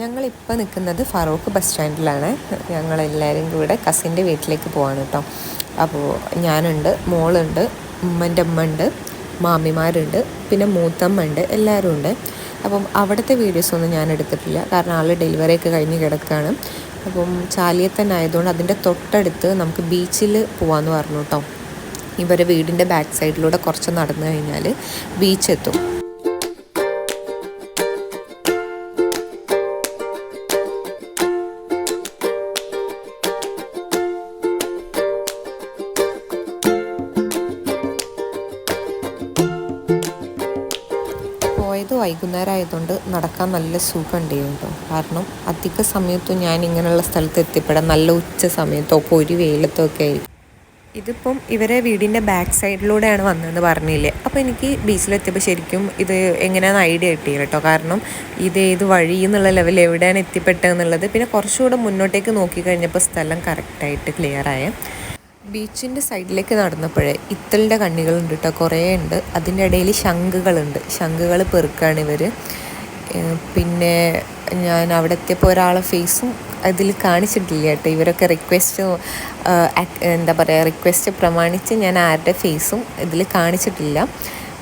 ഞങ്ങളിപ്പോൾ നിൽക്കുന്നത് ഫറൂഖ് ബസ് സ്റ്റാൻഡിലാണ്. ഞങ്ങളെല്ലാവരും കൂടെ കസിന്റെ വീട്ടിലേക്ക് പോവാണ് കേട്ടോ. അപ്പോൾ ഞാനുണ്ട് മോളുണ്ട് ഉമ്മന്റെ അമ്മ ഉണ്ട് മാമിമാരുണ്ട് പിന്നെ മൂത്തമ്മ ഉണ്ട് എല്ലാവരും ഉണ്ട്. അപ്പം അവിടുത്തെ വീഡിയോസൊന്നും ഞാൻ എടുത്തിട്ടില്ല. കാരണം ആൾ ഡെലിവറി ഒക്കെ കഴിഞ്ഞ് കിടക്കുകയാണ് അപ്പം ചാലിയത്തന്നെ ആയതുകൊണ്ട് അതിന്റെ തൊട്ടടുത്ത് നമുക്ക് ബീച്ചിൽ പോകാമെന്ന് പറഞ്ഞു കേട്ടോ. ഇവരെ വീടിന്റെ ബാക്ക് സൈഡിലൂടെ കുറച്ച് നടന്നു കഴിഞ്ഞാൽ ബീച്ച് എത്തും പോയത് വൈകുന്നേരം ആയതുകൊണ്ട് നടക്കാൻ നല്ല സുഖം ഉണ്ടായിരുന്നു കാരണം അധിക സമയത്തും ഞാൻ ഇങ്ങനെയുള്ള സ്ഥലത്ത് എത്തിപ്പെടാൻ നല്ല ഉച്ച സമയത്തോ ഇപ്പോൾ ഒരു വെയിലത്തോ ഒക്കെ ആയിരിക്കും ഇതിപ്പം ഇവരെ വീടിന്റെ ബാക്ക് സൈഡിലൂടെയാണ് വന്നതെന്ന് പറഞ്ഞില്ലേ? അപ്പോൾ എനിക്ക് ബീച്ചിലെത്തിയപ്പോൾ ശരിക്കും ഇത് എങ്ങനെയാണ് ഐഡിയ കിട്ടിയത് കേട്ടോ. കാരണം ഇത് ഏത് വഴി എന്നുള്ള ലെവൽ എവിടെയാണ് എത്തിപ്പെട്ടതെന്നുള്ളത് പിന്നെ കുറച്ചുകൂടെ മുന്നോട്ടേക്ക് നോക്കിക്കഴിഞ്ഞപ്പോൾ സ്ഥലം കറക്റ്റായിട്ട് ക്ലിയറായേ ബീച്ചിന്റെ സൈഡിലേക്ക് നടന്നപ്പോഴേ ഇത്തലിന്റെ കണ്ണികളുണ്ട് കേട്ടോ കുറേ ഉണ്ട്. അതിന്റെ ഇടയിൽ ശംഖുകളുണ്ട്. ശംഖുകൾ പെറുക്കാണ് ഇവർ പിന്നെ ഞാൻ അവിടെ എത്തിയപ്പോൾ ഒരാളെ ഫേസും അതിൽ കാണിച്ചിട്ടില്ല കേട്ടോ. ഇവരൊക്കെ റിക്വസ്റ്റ് എന്താ പറയുക റിക്വസ്റ്റ് പ്രമാണിച്ച് ഞാൻ ആരുടെ ഫേസും ഇതിൽ കാണിച്ചിട്ടില്ല.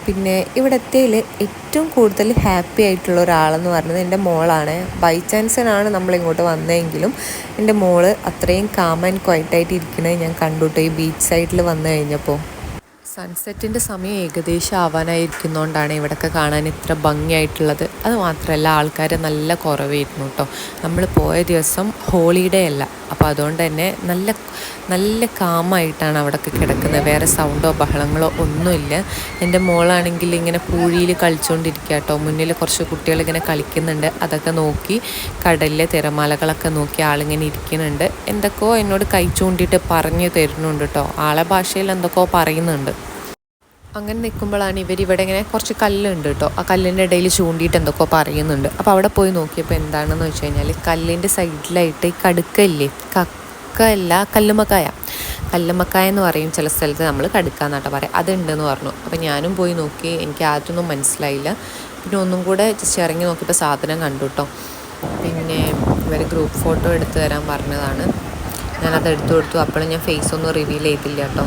പിന്നെ ഇവിടെ എത്തിയതിൽ ഏറ്റവും കൂടുതൽ ഹാപ്പി ആയിട്ടുള്ള ഒരാളെന്ന് പറയുന്നത് എന്റെ മോളാണ്. ബൈ ചാൻസിനാണ് നമ്മളിങ്ങോട്ട് വന്നതെങ്കിലും എന്റെ മോൾ അത്രയും കാം ആൻഡ് ക്വയറ്റായിട്ട് ഇരിക്കണേ ഞാൻ കണ്ടുട്ടോ. ഈ ബീച്ച് സൈഡിൽ വന്നു കഴിഞ്ഞപ്പോൾ സൺസെറ്റിന്റെ സമയം ഏകദേശം ആവാനായിരിക്കുന്നതുകൊണ്ടാണ് ഇവിടെയൊക്കെ കാണാൻ ഇത്ര ഭംഗിയായിട്ടുള്ളത്. അത് മാത്രമല്ല ആൾക്കാർ നല്ല കുറവായിരുന്നു കേട്ടോ നമ്മൾ പോയ ദിവസം ഹോളിഡേ അല്ല. അപ്പോൾ അതുകൊണ്ട് തന്നെ നല്ല നല്ല കാമായിട്ടാണ് അവിടെയൊക്കെ കിടക്കുന്നത്. വേറെ സൗണ്ടോ ബഹളങ്ങളോ ഒന്നുമില്ല. എന്റെ മോളാണെങ്കിൽ ഇങ്ങനെ പൂഴിയിൽ കളിച്ചുകൊണ്ടിരിക്കുക കേട്ടോ മുന്നിൽ കുറച്ച് കുട്ടികൾ ഇങ്ങനെ കളിക്കുന്നുണ്ട്. അതൊക്കെ നോക്കി കടലിലെ തിരമാലകളൊക്കെ നോക്കി ആളിങ്ങനെ ഇരിക്കുന്നുണ്ട്. എന്തൊക്കെയോ എന്നോട് കൈ ചൂണ്ടിയിട്ട് പറഞ്ഞു തരുന്നുണ്ട് കേട്ടോ ആളെ ഭാഷയിൽ എന്തൊക്കെയോ പറയുന്നുണ്ട്. അങ്ങനെ നിൽക്കുമ്പോഴാണ് ഇവർ ഇവിടെ ഇങ്ങനെ കുറച്ച് കല്ലുണ്ട് കേട്ടോ. ആ കല്ലിന്റെ ഇടയിൽ ചൂണ്ടിയിട്ട് എന്തൊക്കെ പറയുന്നുണ്ട്. അപ്പോൾ അവിടെ പോയി നോക്കിയപ്പോൾ എന്താണെന്ന് വെച്ച് കഴിഞ്ഞാൽ കല്ലിന്റെ സൈഡിലായിട്ട് ഈ കടുക്കല്ലേ കക്കല്ല കല്ലുമക്കായ കല്ലുമക്കായ എന്ന് പറയും ചില സ്ഥലത്ത് നമ്മൾ കടുക്കാന്നാട്ടോ പറയാം അതുണ്ടെന്ന് പറഞ്ഞു. അപ്പോൾ ഞാനും പോയി നോക്കി. എനിക്ക് ആദ്യമൊന്നും മനസ്സിലായില്ല. പിന്നെ ഒന്നും കൂടെ ജസ്റ്റ് ഇറങ്ങി നോക്കിയപ്പോൾ സാധനം കണ്ടു കേട്ടോ. പിന്നെ ഇവർ ഗ്രൂപ്പ് ഫോട്ടോ എടുത്തു തരാൻ പറഞ്ഞതാണ്. ഞാനത് എടുത്തു കൊടുത്തു. അപ്പോഴും ഞാൻ ഫേസ് ഒന്നും റിവീൽ ചെയ്തില്ല കേട്ടോ.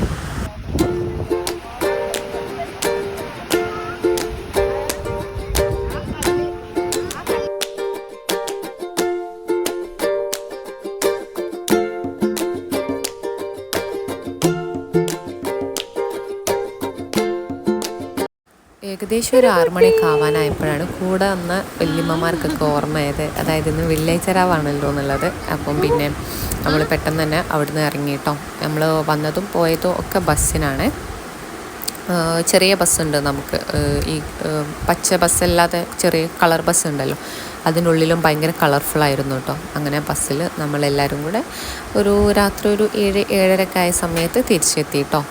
ഏകദേശം ഒരു ആറു മണിയൊക്കെ ആവാനായപ്പോഴാണ് കൂടെ വന്ന വല്യമ്മമാർക്കൊക്കെ ഓർമ്മയത്. അതായത് ഇന്ന് വെള്ളിയാഴ്ചരാവാണല്ലോ എന്നുള്ളത്. അപ്പം പിന്നെ നമ്മൾ പെട്ടെന്ന് തന്നെ അവിടുന്ന് ഇറങ്ങിയിട്ടോ നമ്മൾ വന്നതും പോയതും ഒക്കെ ബസ്സിനാണ്. ചെറിയ ബസ്സുണ്ട് നമുക്ക്. ഈ പച്ച ബസ്സല്ലാതെ ചെറിയ കളർ ബസ് ഉണ്ടല്ലോ അതിനുള്ളിലും ഭയങ്കര കളർഫുള്ളായിരുന്നു കേട്ടോ. അങ്ങനെ ബസ്സിൽ നമ്മളെല്ലാവരും കൂടെ ഒരു രാത്രി ഒരു ഏഴ് ഏഴരക്കായ സമയത്ത് തിരിച്ചെത്തി കേട്ടോ.